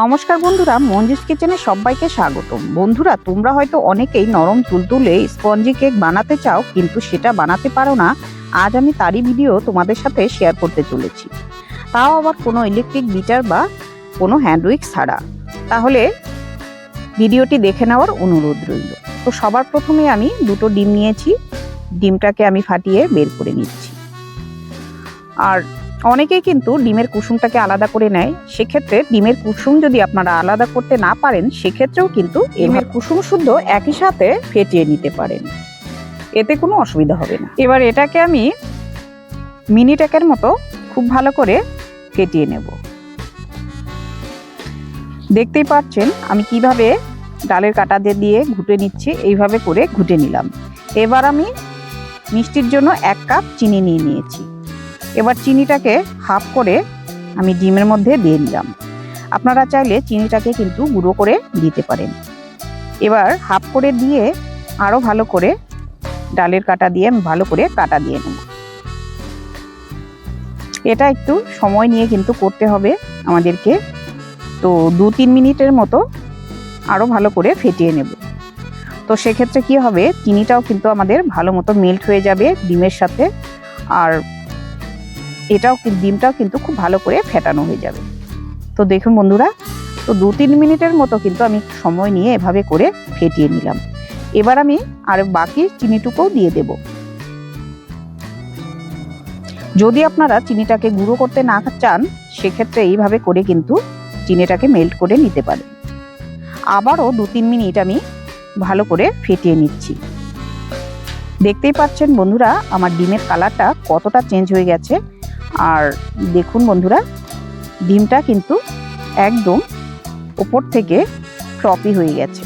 নমস্কার বন্ধুরা মঞ্জুস কিচেনে সবাইকে স্বাগতম। বন্ধুরা, তোমরা হয়তো অনেকেই নরম তুলতুলে স্পঞ্জি কেক বানাতে চাও, কিন্তু সেটা বানাতে পারো না। আজ আমি তারই ভিডিও তোমাদের সাথে শেয়ার করতে চলেছি। তাও আবার কোনো ইলেকট্রিক বিটার বা কোনো হ্যান্ডউইক ছাড়া। তাহলে ভিডিওটি দেখে নেওয়ার অনুরোধ রইল। তো সবার প্রথমে আমি দুটো ডিম নিয়েছি। ডিমটাকে আমি ফাটিয়ে বের করে নিচ্ছি। আর অনেকেই কিন্তু ডিমের কুসুমটাকে আলাদা করে নেয়। সেক্ষেত্রে ডিমের কুসুম যদি আপনারা আলাদা করতে না পারেন সেক্ষেত্রেও কিন্তু ডিমের কুসুম শুদ্ধ একই সাথে ফেটিয়ে নিতে পারেন। এতে কোনো অসুবিধা হবে না। এবার এটাকে আমি মিনি টেকের মতো খুব ভালো করে ফেটিয়ে নেব। দেখতেই পাচ্ছেন আমি কীভাবে ডালের কাটা দিয়ে দিয়ে ঘুটে নিচ্ছি এইভাবে করে ঘুটে নিলাম। এবার আমি মিষ্টির জন্য এক কাপ চিনি নিয়ে নিয়েছি। এবার চিনিটাকে হাফ করে আমি ডিমের মধ্যে দিয়ে নিলাম আপনারা চাইলে চিনিটাকে কিন্তু গুঁড়ো করে দিতে পারেন। এবার হাফ করে দিয়ে আরও ভালো করে ডালের কাটা দিয়ে আমি ভালো করে কাটা দিয়ে নেব। এটা একটু সময় নিয়ে কিন্তু করতে হবে আমাদেরকে। তো দু তিন মিনিটের মতো আরও ভালো করে ফেটিয়ে নেব। তো সেক্ষেত্রে কি হবে? চিনিটাও কিন্তু আমাদের ভালো মতো মেল্ট হয়ে যাবে ডিমের সাথে। আর এটাও ডিমটাও কিন্তু খুব ভালো করে ফেটানো হয়ে যাবে। তো দেখুন বন্ধুরা, তো দু তিন মিনিটের মতো কিন্তু আমি সময় নিয়ে এভাবে করে ফেটিয়ে নিলাম। এবার আমি আর বাকি চিনিটুকুও দিয়ে দেব। যদি আপনারা চিনিটাকে গুঁড়ো করতে না চান, সেক্ষেত্রে এইভাবে করে কিন্তু চিনিটাকে মেল্ট করে নিতে পারেন। আবারও দু তিন মিনিট আমি ভালো করে ফেটিয়ে নিচ্ছি। দেখতেই পাচ্ছেন বন্ধুরা, আমার ডিমের কালারটা কতটা চেঞ্জ হয়ে গেছে। আর দেখুন বন্ধুরা, ডিমটা কিন্তু একদম ওপর থেকে ফ্লপি হয়ে গেছে।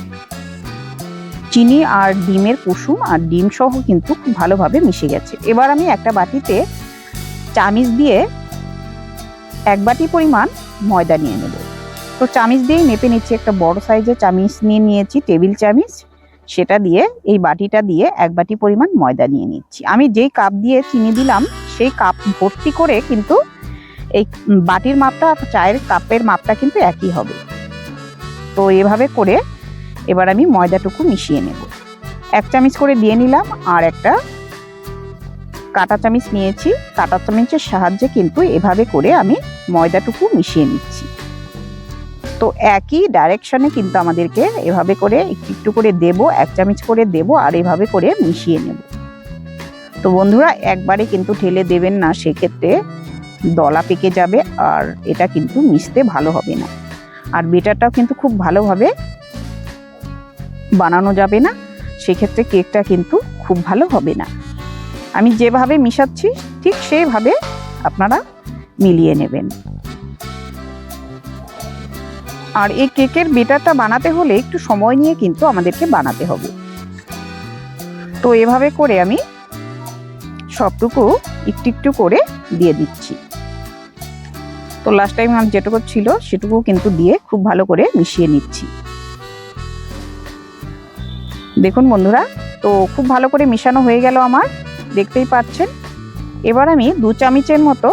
চিনি আর ডিমের কুসুম আর ডিম সহ কিন্তু খুব ভালোভাবে মিশে গেছে। এবার আমি একটা বাটিতে চামিচ দিয়ে এক বাটি পরিমাণ ময়দা নিয়ে নেব। তো চামিচ দিয়েই মেপে নিচ্ছি, একটা বড় সাইজের চামিচ নিয়ে নিয়েছি, টেবিল চামিচ। সেটা দিয়ে, এই বাটিটা দিয়ে এক বাটি পরিমাণ ময়দা নিয়ে নিচ্ছি। আমি যেই কাপ দিয়ে চিনি দিলাম সেই কাপ ভর্তি করে কিন্তু এই বাটির মাপটা আর চায়ের কাপের মাপটা কিন্তু একই হবে। তো এভাবে করে এবার আমি ময়দাটুকু মিশিয়ে নেব। এক চামচ করে দিয়ে নিলাম আর একটা কাটা চামচ নিয়েছি। কাটা চামচের সাহায্যে কিন্তু এভাবে করে আমি ময়দাটুকু মিশিয়ে নিচ্ছি। তো একই ডাইরেকশনে কিন্তু আমাদেরকে এভাবে করে একটু একটু করে দেব, এক চামচ করে দেব আর এভাবে করে মিশিয়ে নেব। তো বন্ধুরা, একবারে কিন্তু ঠেলে দেবেন না, সেক্ষেত্রে দলা পেকে যাবে আর এটা কিন্তু মিশতে ভালো হবে না। আর বেটারটাও কিন্তু খুব ভালোভাবে বানানো যাবে না, সেক্ষেত্রে কেকটা কিন্তু খুব ভালো হবে না। আমি যেভাবে মিশাচ্ছি, ঠিক সেইভাবে আপনারা মিলিয়ে নেবেন। আর এই কেকের বেটারটা বানাতে হলে একটু সময় নিয়ে কিন্তু আমাদেরকে বানাতে হবে। তো এভাবে করে আমি সবটুকু একটু একটু করে দিয়ে দিচ্ছি। তো লাস্ট টাইম আমার যেটুকু ছিল সেটুকু কিন্তু দিয়ে খুব ভালো করে মিশিয়ে নিচ্ছি। দেখুন বন্ধুরা, তো খুব ভালো করে মেশানো হয়ে গেল আমার, দেখতেই পাচ্ছেন। এবার আমি দু চামচের মতো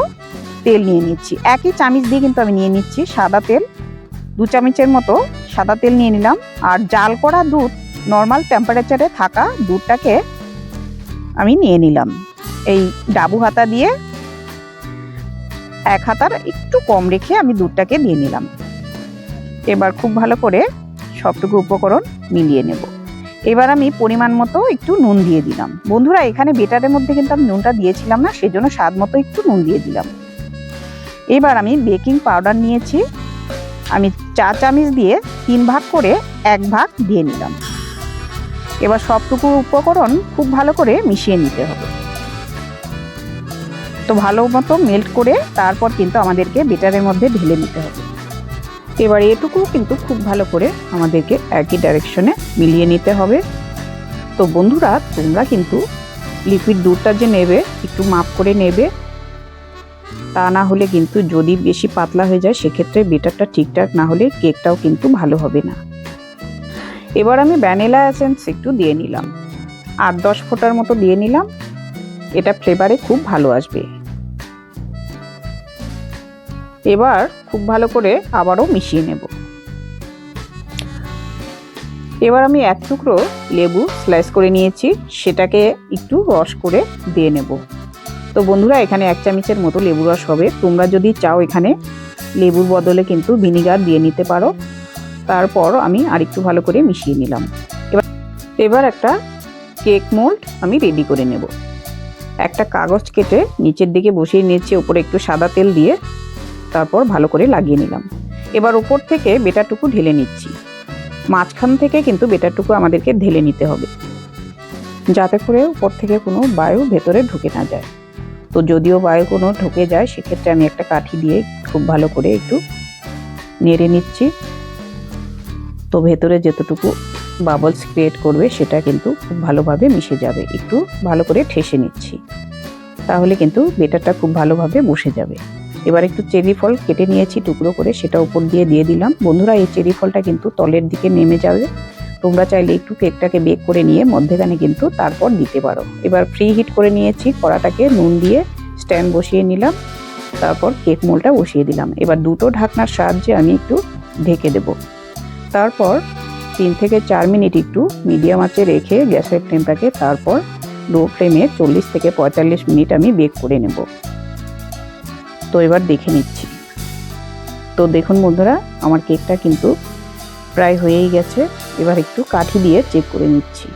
তেল নিয়ে নিচ্ছি। একই চামচ দিয়ে কিন্তু আমি নিয়ে নিচ্ছি সাদা তেল। দু চামচের মতো সাদা তেল নিয়ে নিলাম। আর জাল করা দুধ নর্মাল টেম্পারেচারে থাকা দুধটাকে আমি নিয়ে নিলাম। এই ডাবু হাতা দিয়ে এক হাতার একটু কম রেখে আমি দুধটাকে দিয়ে নিলাম। এবার খুব ভালো করে সবটুকু উপকরণ মিলিয়ে নেব। এবার আমি পরিমাণ মতো একটু নুন দিয়ে দিলাম। বন্ধুরা, এখানে বেটারের মধ্যে কিন্তু আমি নুনটা দিয়েছিলাম না, সেজন্য স্বাদ মতো একটু নুন দিয়ে দিলাম। এবার আমি বেকিং পাউডার নিয়েছি। আমি চা চামচ দিয়ে তিন ভাগ করে এক ভাগ দিয়ে নিলাম। এবার সবটুকু উপকরণ খুব ভালো করে মিশিয়ে নিতে হবে। তো ভালো মতো মেল্ট করে তারপর কিন্তু আমাদেরকে বেটারের মধ্যে ঢেলে নিতে হবে। এবার এটুকু কিন্তু খুব ভালো করে আমাদেরকে একই ডাইরেকশনে মিলিয়ে নিতে হবে। তো বন্ধুরা, তোমরা কিন্তু লিকুইড দুধটা যে নেবে, একটু মাপ করে নেবে। তা না হলে কিন্তু যদি বেশি পাতলা হয়ে যায়, সেক্ষেত্রে বেটারটা ঠিকঠাক না হলে কেকটাও কিন্তু ভালো হবে না। এবার আমি ভ্যানিলা এসেন্স একটু দিয়ে নিলাম। আট দশ ফোঁটার মতো দিয়ে নিলাম। এটা ফ্লেভারে খুব ভালো আসবে। এবার খুব ভালো করে আবারও মিশিয়ে নেব। এবার আমি এক টুকরো লেবু স্লাইস করে নিয়েছি, সেটাকে একটু রস করে দিয়ে নেব। তো বন্ধুরা, এখানে এক চামচের মতো লেবু রস হবে। তোমরা যদি চাও এখানে লেবুর বদলে কিন্তু ভিনিগার দিয়ে নিতে পারো। তারপর আমি আরেকটু ভালো করে মিশিয়ে নিলাম। এবার এবার একটা কেক মোল্ড আমি রেডি করে নেব। একটা কাগজ কেটে নিচের দিকে বসিয়ে নিয়েছি, উপরে একটু সাদা তেল দিয়ে। তারপর ভালো করে লাগিয়ে নিলাম। এবার উপর থেকে বেটারটুকু ঢেলে নিচ্ছি। মাঝখান থেকে কিন্তু বেটারটুকু আমাদেরকে ঢেলে নিতে হবে। যাতে করে উপর থেকে কোনো বায়ু ভেতরে ঢুকে না যায়। তো যদিও বায়ু কোনো ঢুকে যায়, সেক্ষেত্রে আমি একটা কাঠি দিয়ে খুব ভালো করে একটু নেড়ে নিচ্ছি। তো ভেতরে যতটুকু বাবলস ক্রিয়েট করবে, সেটা কিন্তু খুব ভালোভাবে মিশে যাবে। একটু ভালো করে ঠেসে নিচ্ছি। তাহলে কিন্তু বেটারটা খুব ভালোভাবে বসে যাবে। এবার একটু চেরি ফল কেটে নিয়েছি টুকরো করে, সেটা উপর দিয়ে দিয়ে দিলাম। বন্ধুরা, এই চেরি ফলটা কিন্তু তলের দিকে নেমে যাবে। তোমরা চাইলে একটু কেকটাকে বেক করে নিয়ে মধ্যেখানে কিন্তু তারপর দিতে পারো। এবার ফ্রি হিট করে নিয়েছি, কড়াটাকে নুন দিয়ে স্ট্যান্ড বসিয়ে নিলাম। তারপর কেক মোলটা বসিয়ে দিলাম। এবার দুটো ঢাকনার সাহায্যে আমি একটু ঢেকে দেব। তারপর তিন থেকে চার মিনিট একটু মিডিয়াম আঁচে রেখে গ্যাসের ফ্লেমটাকে তারপর লো ফ্লেমে চল্লিশ থেকে পঁয়তাল্লিশ মিনিট আমি বেক করে নেব। তো এবার দেখে নিচ্ছি। তো দেখুন বন্ধুরা, আমার কেকটা কিন্তু প্রায় হয়েই গেছে। এবার একটু কাঠি দিয়ে চেক করে নিচ্ছি।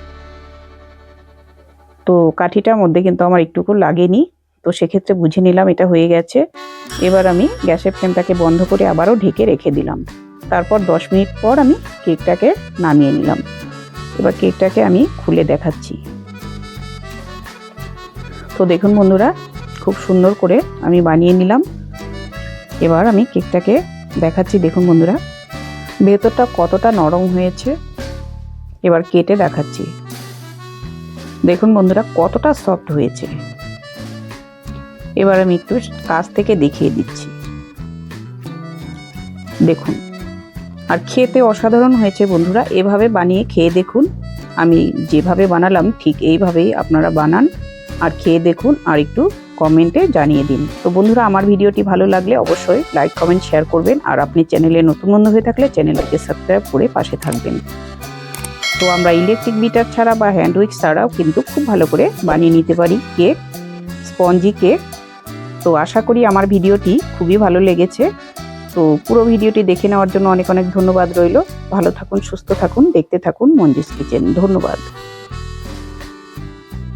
তো কাঠিটার মধ্যে কিন্তু আমার একটুকু লাগেনি। তো সেক্ষেত্রে বুঝে নিলাম এটা হয়ে গেছে। এবার আমি গ্যাসের ফ্লেমটাকে বন্ধ করে আবারও ঢেকে রেখে দিলাম। তারপর দশ মিনিট পর আমি কেকটাকে নামিয়ে নিলাম। এবার কেকটাকে আমি খুলে দেখাচ্ছি। তো দেখুন বন্ধুরা, খুব সুন্দর করে আমি বানিয়ে নিলাম। এবার আমি কেকটাকে দেখাচ্ছি, দেখুন বন্ধুরা। ভেতরটা কতটা নরম হয়েছে, এবার কেটে দেখাচ্ছি। দেখুন বন্ধুরা, কতটা সফট হয়েছে। এবার আমি একটু কাছ থেকে দেখিয়ে দিচ্ছি। দেখুন। আর খেতে অসাধারণ হয়েছে বন্ধুরা। এভাবে বানিয়ে খেয়ে দেখুন। আমি যেভাবে বানালাম, ঠিক এইভাবেই আপনারা বানান আর খেয়ে দেখুন আর একটু কমেন্টে জানিয়ে দিন। তো বন্ধুরা, আমার ভিডিওটি ভালো লাগলে অবশ্যই লাইক, কমেন্ট, শেয়ার করবেন। আর আপনি চ্যানেলে নতুন বন্ধু হয়ে থাকলে চ্যানেলটিকে সাবস্ক্রাইব করে পাশে থাকবেন। তো আমরা ইলেকট্রিক বিটার ছাড়া বা হ্যান্ড উইক্স ছাড়াও কিন্তু খুব ভালো করে বানিয়ে নিতে পারি। Cake, spongy cake. তো আশা করি আমার ভিডিওটি খুবই ভালো লেগেছে। তো পুরো ভিডিওটি দেখে নেওয়ার জন্য অনেক অনেক ধন্যবাদ রইল। ভালো থাকুন, সুস্থ থাকুন, দেখতে থাকুন মঞ্জিস কিচেন। ধন্যবাদ।